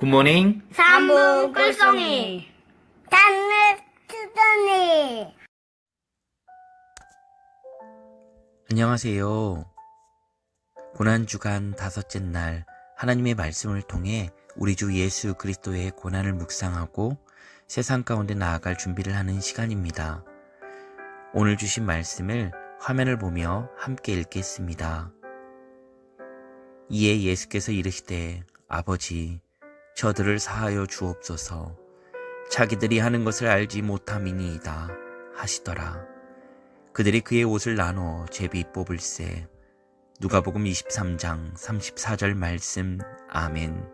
굿모닝. 삼부 꿀송이 단을 투더니 안녕하세요. 고난주간 다섯째 날 하나님의 말씀을 통해 우리 주 예수 그리스도의 고난을 묵상하고 세상 가운데 나아갈 준비를 하는 시간입니다. 오늘 주신 말씀을 화면을 보며 함께 읽겠습니다. 이에 예수께서 이르시되 아버지 저들을 사하여 주옵소서 자기들이 하는 것을 알지 못함이니이다 하시더라. 그들이 그의 옷을 나눠 제비 뽑을세. 누가복음 23장 34절 말씀. 아멘.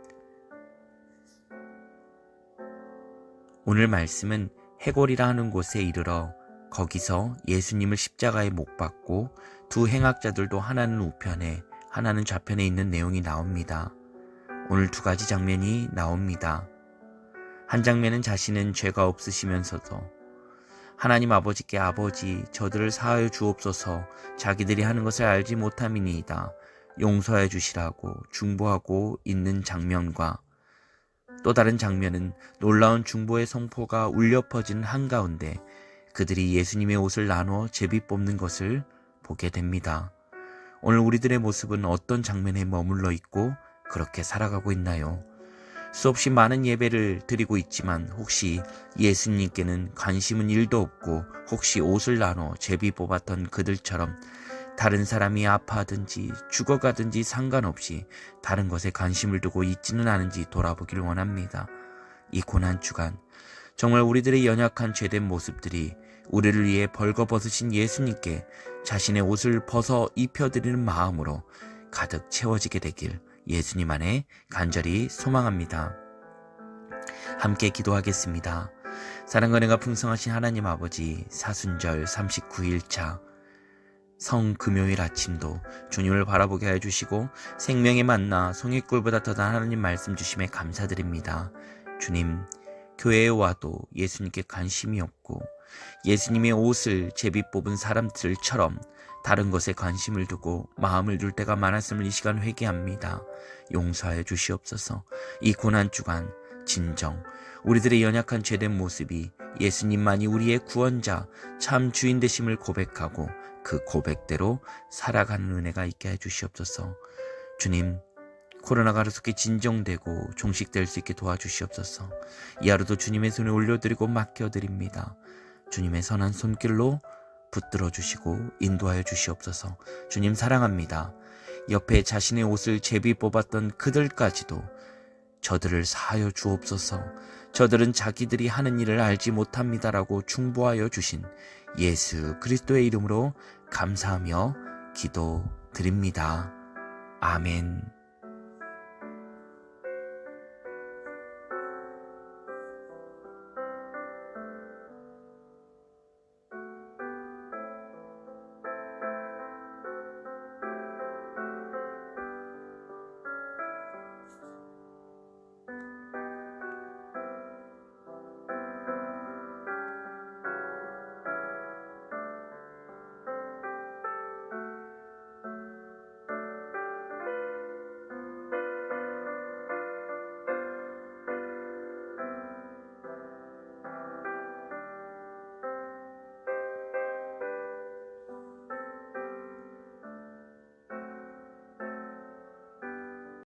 오늘 말씀은 해골이라 하는 곳에 이르러 거기서 예수님을 십자가에 못 박고 두 행악자들도 하나는 우편에 하나는 좌편에 있는 내용이 나옵니다. 오늘 두 가지 장면이 나옵니다. 한 장면은 자신은 죄가 없으시면서도 하나님 아버지께 아버지 저들을 사하여 주옵소서 자기들이 하는 것을 알지 못함이니이다 용서해 주시라고 중보하고 있는 장면과 또 다른 장면은 놀라운 중보의 성포가 울려 퍼지는 한가운데 그들이 예수님의 옷을 나눠 제비 뽑는 것을 보게 됩니다. 오늘 우리들의 모습은 어떤 장면에 머물러 있고 그렇게 살아가고 있나요? 수없이 많은 예배를 드리고 있지만 혹시 예수님께는 관심은 일도 없고 혹시 옷을 나눠 제비 뽑았던 그들처럼 다른 사람이 아파하든지 죽어가든지 상관없이 다른 것에 관심을 두고 있지는 않은지 돌아보길 원합니다. 이 고난 주간 정말 우리들의 연약한 죄된 모습들이 우리를 위해 벌거벗으신 예수님께 자신의 옷을 벗어 입혀드리는 마음으로 가득 채워지게 되길 예수님 안에 간절히 소망합니다. 함께 기도하겠습니다. 사랑과 은혜가 풍성하신 하나님 아버지 사순절 39일차 성금요일 아침도 주님을 바라보게 해주시고 생명의 만나 송이꿀보다 더한 하나님 말씀 주심에 감사드립니다. 주님 교회에 와도 예수님께 관심이 없고 예수님의 옷을 제비 뽑은 사람들처럼 다른 것에 관심을 두고 마음을 둘 때가 많았음을 이 시간 회개합니다. 용서하여 주시옵소서. 이 고난 주간 진정 우리들의 연약한 죄된 모습이 예수님만이 우리의 구원자 참 주인 되심을 고백하고 그 고백대로 살아가는 은혜가 있게 해 주시옵소서. 주님 코로나가 속히 진정되고 종식될 수 있게 도와주시옵소서. 이 하루도 주님의 손에 올려드리고 맡겨드립니다. 주님의 선한 손길로 붙들어 주시고 인도하여 주시옵소서. 주님 사랑합니다. 옆에 자신의 옷을 제비 뽑았던 그들까지도 저들을 사하여 주옵소서. 저들은 자기들이 하는 일을 알지 못합니다라고 중보하여 주신 예수 그리스도의 이름으로 감사하며 기도드립니다. 아멘.